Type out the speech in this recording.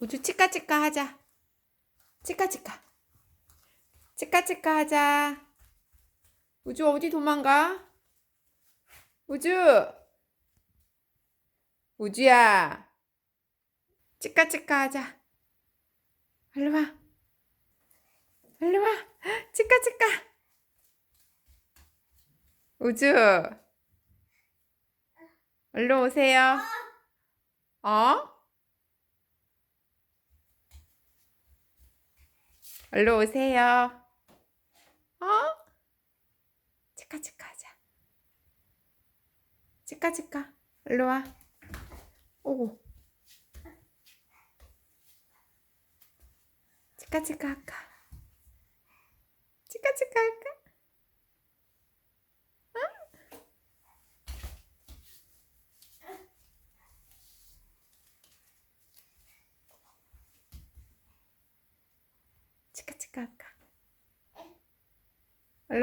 우주 치카치카 하자. 치카치카. 치카치카 하자. 우주 어디 도망가? 우주. 우주야. 치카치카 하자. 얼른 와. 얼른 와. 치카치카. 우주. 얼른 오세요. 어? 얼른 오세요. 어? 치카 치카 하자. 치카 치카. 얼른 와. 오고. 치카 치카 할까? 치카 치카 할까? 치카치카 할까?